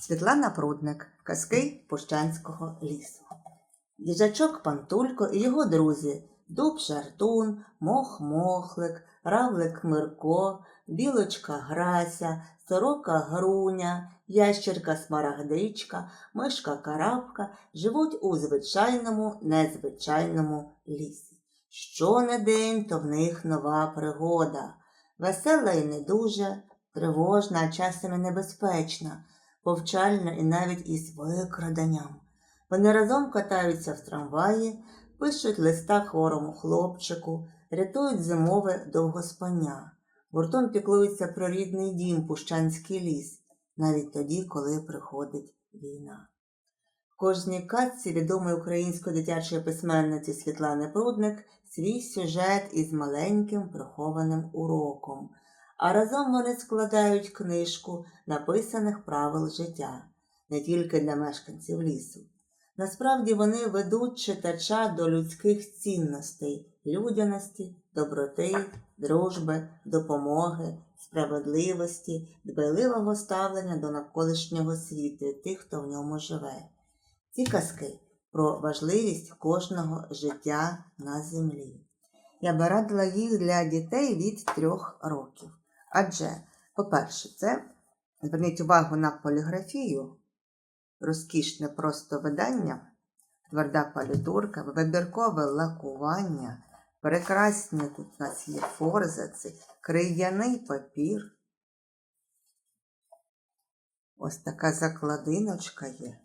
Світлана Прудник, казки Пущанського лісу. Їжачок Пантулько і його друзі Дуб Шартун, Мох Мохлик, Равлик Мирко, Білочка Грася, Сорока Груня, Ящерка Смарагдичка, Мишка Карабка живуть у звичайному, незвичайному лісі. Що не день, то в них нова пригода. Весела і не дуже, тривожна, а часом і небезпечна, повчальна і навіть із викраданням. Вони разом катаються в трамваї, пишуть листа хворому хлопчику, рятують зимове довгоспання, гуртом піклуються про рідний дім Пущанський ліс, навіть тоді, коли приходить війна. В кожній казці відомої української дитячої письменниці Світлани Прудник свій сюжет із маленьким прихованим уроком, а разом вони складають книжку написаних правил життя не тільки для мешканців лісу. Насправді вони ведуть читача до людських цінностей, людяності, доброти, дружби, допомоги, справедливості, дбайливого ставлення до навколишнього світу тих, хто в ньому живе. Ці казки про важливість кожного життя на землі. Я би радила їх для дітей від трьох років. Адже, по-перше, це зверніть увагу на поліграфію, розкішне просто видання, тверда палітурка, вибіркове лакування, прекрасні тут у нас є форзаци, крияний папір. Ось така закладиночка є.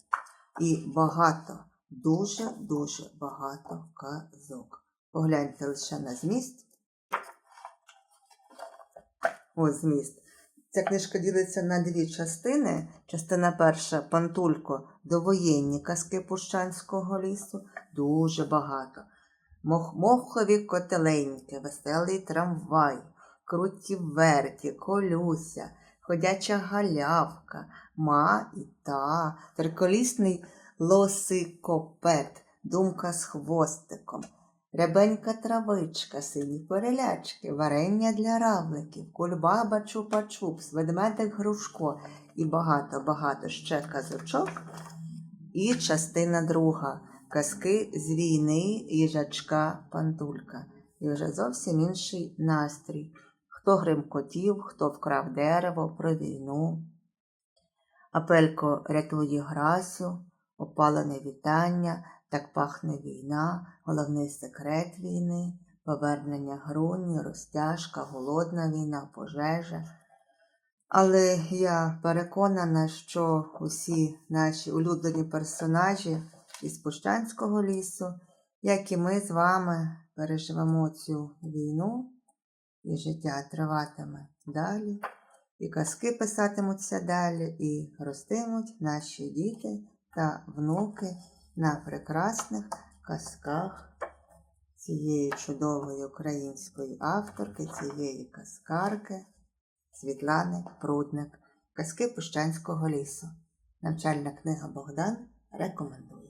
І багато, дуже-дуже багато казок. Погляньте лише на зміст. Ось зміст. Ця книжка ділиться на дві частини. Частина перша Пантулько довоєнні казки Пущанського лісу. Дуже багато. Мох- Мохові котеленьки, веселий трамвай, круті верті, колюся, ходяча галявка, ма і та, триколісний лосикопед, думка з хвостиком. Рябенька травичка, сині перелячки, варення для равликів, кульбаба чупа-чупс, ведмедик грушко і багато-багато ще казочок. І частина друга казки з війни їжачка Пантулька. І вже зовсім інший настрій. Хто гримкотів, хто вкрав дерево про війну. Апелько рятує Грасю, опалене вітання, так пахне війна, головний секрет війни, повернення груні, розтяжка, голодна війна, пожежа. Але я переконана, що усі наші улюблені персонажі із Пущанського лісу, як і ми з вами переживемо цю війну, і життя триватиме далі, і казки писатимуться далі, і ростимуть наші діти та внуки на прекрасних казках цієї чудової української авторки, цієї казкарки Світлани Прудник. Казки Пущанського лісу. Навчальна книга Богдан рекомендує.